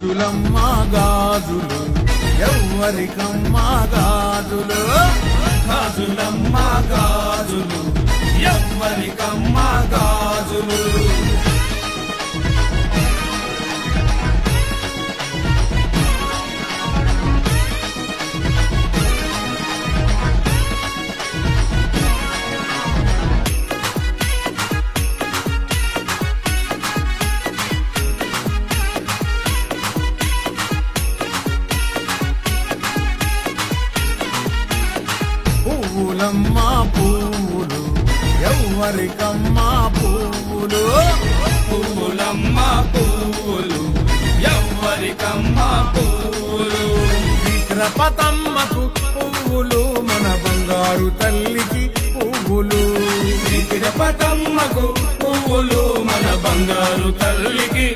గాజులమ్మా గాజులు ఎవ్వరికమ్మా గాజులు? గాజులమ్మా గాజులు ఎవ్వరికమ్మా గాజులు? పువ్వులమ్మ పువ్వులు ఎవ్వరికమ్మ పువ్వులు పువ్వులమ్మ పువ్వులు ఎవ్వరికమ్మ పువ్వులు చిత్రపతమ్మకు పువ్వులు మన బంగారు తల్లికి పువ్వులు. తిరుపతమ్మకు పువ్వులు మన బంగారు తల్లికి